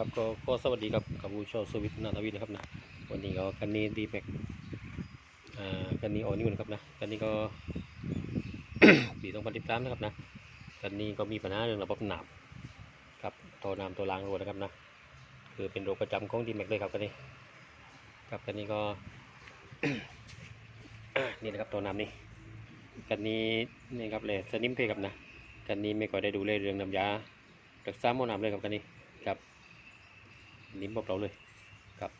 ครับก็ก็สวัสดีครับกับผู้ชมสวิตนาทวิทนะครับนะวันนี้ก็คันนี้ดีแม็กอ่าคันนี้ออนิวนะครับนะคันนี้ก็ปี2013นะครับนะคันนี้ก็มีปัญหาเรื่องระบบน้ำครับท่อน้ำตัวรางรัวนะครับนะคือเป็นโรคประจำของดีแม็กเลยครับคันนี้ครับคันนี้ก็นี่นะครับตัวน้ำนี่คันนี้นี่ครับเลยสนิมเพครับนะคันนี้ไม่ค่อยได้ดูเลยเรื่องน้ำยารักษาหม้อน้ำเลยครับคันนี้ ครับลิ้มบอกเราเลยครับ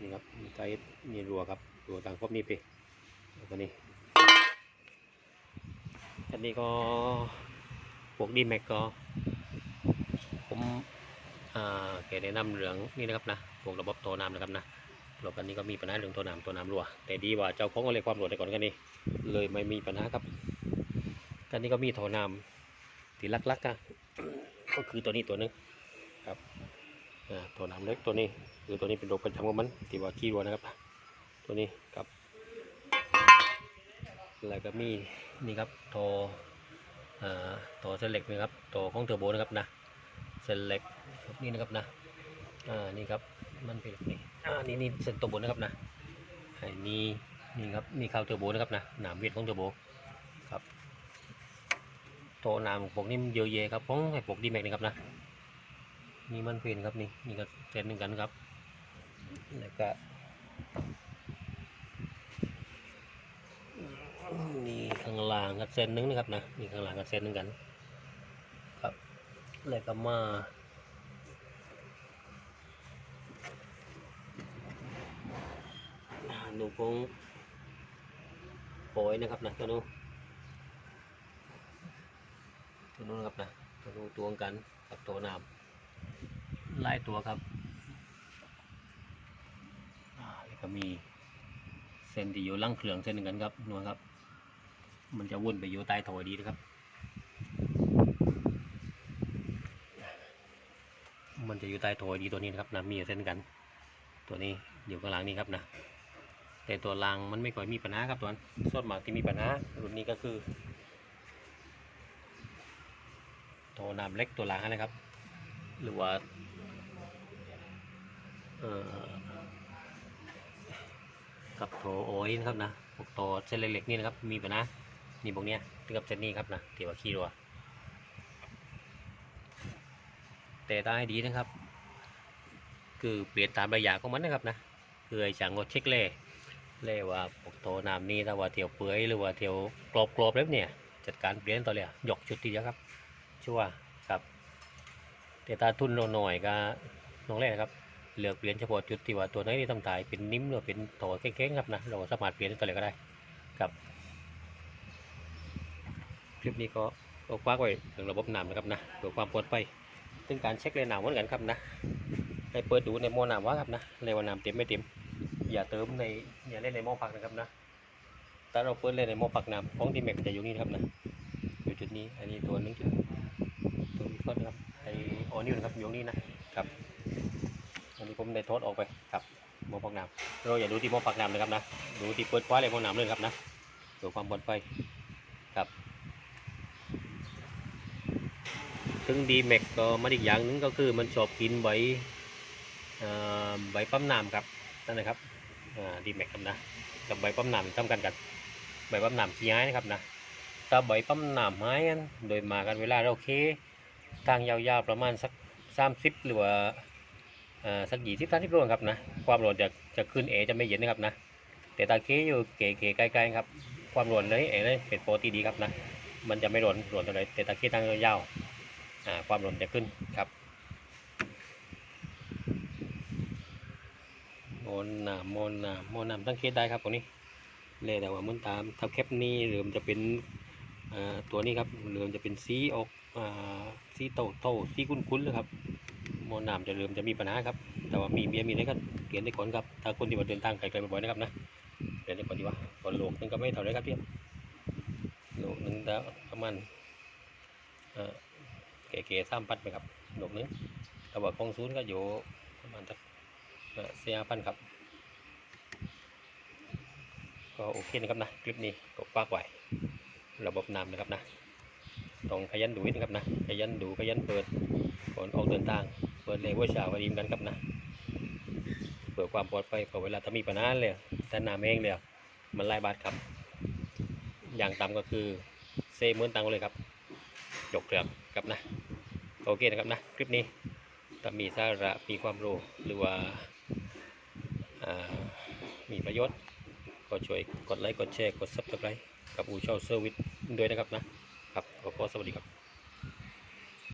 นี่ครับมีไกด์มีรัวครับรัวต่างครบนี่ไปแล้วนี่อันนี้ก็พวกดีแม็กก็ผมอ่าแกแนะนำเรื่องนี่นะครับนะพวกระบบตัวน้ำนะครับนะรถคันนี้ก็มีปัญหาเรื่องตัวน้ำตัวน้ำรั่ว แต่ดีว่าเจ้าของก็เลยความรั่วในก่อนกันนี่เลยไม่มีปัญหาครับคันนี้ก็มีทอน้ำที่ลักๆก็ก็คือตัวนี้ตัวนึง ตัวน้ำเล็กตัวนี้คือตัวนี้เป็นโรคประจำของมันที่ว่าขี้รัวนะครับ ตัวนี้ครับแล้วก็มีนี่ครับโทรอ่าตัวเส้นเหล็กนะครับตัวของเทอร์โบนะครับนะเส้นเหล็กนี่นะครับนะอ่านี่ครับมันเป็นนี่อ่านี่นี่เส้นตัวบนนะครับนะไอ้นี่นี่ครับนี่ข้าวเทอร์โบนะครับนะหนามเวียดของเทอร์โบครับตัวหนามพวกนี้เยอะแยะครับของไอ้พวกดีแม็กนะครับนะ นี่มันเป็นครับนี่นี่ก็เส้นหนึ่งกันครับแล้วก็นี่ข้างล่างก็เส้นหนึงนะครับนะนี่ข้างล่างก็เส้นหนึงกัน ครับแล้วก็มาหนูคงโปรยนะครับนะตัวนู้ตัวนู้นะครับนะตัวนู้ตวงกันกับตัวน้ำ ไล่ตัวครับอ่าแล้วก็มีเส้นที่อยู่ล่างเครื่องเส้นหนึ่งกันครับนวลครับ มันจะวนไปอยู่ใต้ถอยดีนะครับ มันจะอยู่ใต้ถอยดีตัวนี้นะครับนะมีอยู่เส้นกัน ตัวนี้อยู่ข้างหลังนี้ครับนะแต่ตัวรางมันไม่ค่อยมีปัญหาครับตัวนั้นส่วนมากที่มีปัญหารุ่นนี้ก็คือโทน้ำเล็กตัวรางนะครับ หรือว่า กับโถโอ้ยนะครับนะพวกโตเส้นเล็กๆนี่นะครับ มีปัญหานี่พวกเนี้ยที่กับเส้นนี้ครับนะเที่ว่าขี้รัวแต่ตาให้ดีนะครับ คือเปลี่ยนตามระยะของมันนะครับนะคือไอ้ช่างก็เช็คเล่เล่ว่าพวกโตน้ำนี่ถ้าว่าเที่ยวเปื่อยหรือว่าเที่ยวกรอบกรอบๆแล้วเนี่ย จัดการเปลี่ยนตัวเลยหยกชุดทีเดียวครับ ชัวร์ครับแต่ตาทุนเราหน่อยก็น้องแรกนะครับ เลือกเปลี่ยนเฉพาะจุดที่ว่าตัวไหนที่ต้องถ่ายเป็นนิ่มหรือเป็นโถแข็งๆครับนะเราสามารถเปลี่ยนตัวไหนก็ได้ครับคลิปนี้ก็ก็คว้าไว้ถึงระบบน้ำนะครับนะเพื่อความปลอดภัยซึ่งการเช็คเลยน้ำเหมือนกันครับนะให้เปิดดูในหม้อน้ำว่าครับนะเลยว่าน้ำเต็มไม่เต็ม อย่าเติมในอย่าเล่นในหม้อผักนะครับนะถ้าเราเปิดเล่นในหม้อผักน้ำของดีแม็กจะอยู่นี่ครับนะอยู่จุดนี้อันนี้ตัวนึงตัวนี้ก็นะครับไอออนิวนะครับอยู่นี้นะครับ ผมได้ทดออกไปครับหม้อผักน้ำเราอย่าดูที่หม้อผักน้ำนะครับนะดูที่เปิดควาเลยหม้อน้ำเลยครับนะเพื่อความปลอดภัยครับถึงดีแม็กก็มาอีกอย่างหนึงก็คือมันชอบกินใบใบปั๊มน้ำครับนั่นนะครับดีแม็กครับนะกับใบปั๊มน้ำทำกันกันใบปั๊มน้ำขี้ย้ายนะครับนะถ้าใบปั๊มน้ำไม้อันโดยมากันเวลาเราเคทางยาวๆประมาณสักสามสิบหรือว่า สักยี่สิบสามสิบโลครับนะความร้อนจะจะขึ้นเอจะไม่เย็นนะครับนะแต่ตาเคอยู่เก๋ๆใกล้ๆครับ ความร้อนเลยเอเลยเป็นโปกติดีครับนะมันจะไม่ร้อนร้อนเท่าไหรแต่ตาเคทางยาวๆอ่าความร้อนจะขึ้นครับโมนน้ำโมนน้ำโมนน้ำตั้งเคสได้ครับตรงนี้เลยแต่ว่ามันตามทับแคปนี้หรือมันจะเป็นตัวนี้ครับหรือมันจะเป็นสีออกสีเต่าเต่าสีคุ้นๆเลยครับ มอน้ำจะเริ่มจะมีปัญหาครับ แต่ว่ามีเมียมีอะไรก็เปลี่ยนได้ก่อนครับ ถ้าคนที่ว่าเดินทางไกลๆบ่อยๆนะครับนะ เปลี่ยนได้ก่อนดีกว่าก่อนโลกนึงก็ไม่เท่าไรครับพี่โลกนึงจะประมาณเอ่อเก๋ๆสามพันไปครับโลกนึงแต่ว่าของศูนย์ก็อยู่ประมาณสักเสียพันครับ ก็โอเคนะครับนะคลิปนี้ก็ฝากไว้ระบบน้ำนะครับนะต้องขยันดูนิดนะครับนะขยันดูขยันเปิดก่อนออกเดินทาง ปิดเลยว่าเช้าพอดีเหมือนกันครับนะเพื่อความปลอดภัยเพอเวลาถ้ามีปัญหาเลยถ้าน้ำแห้งเลยมันหลายบาทครับ อย่างต่ำก็คือเซหมื่นตังค์เลยครับยกเรืองครับนะโอเคนะครับนะคลิปนี้ถ้ามีสาระมีความรู้หรือว่าามีประโยชน์ ก็ช่วยกดไลค์กดแชร์กด subscribe กับอูเช่าเซอร์วิสด้วยนะครับนะครับขอสวัสดีครับ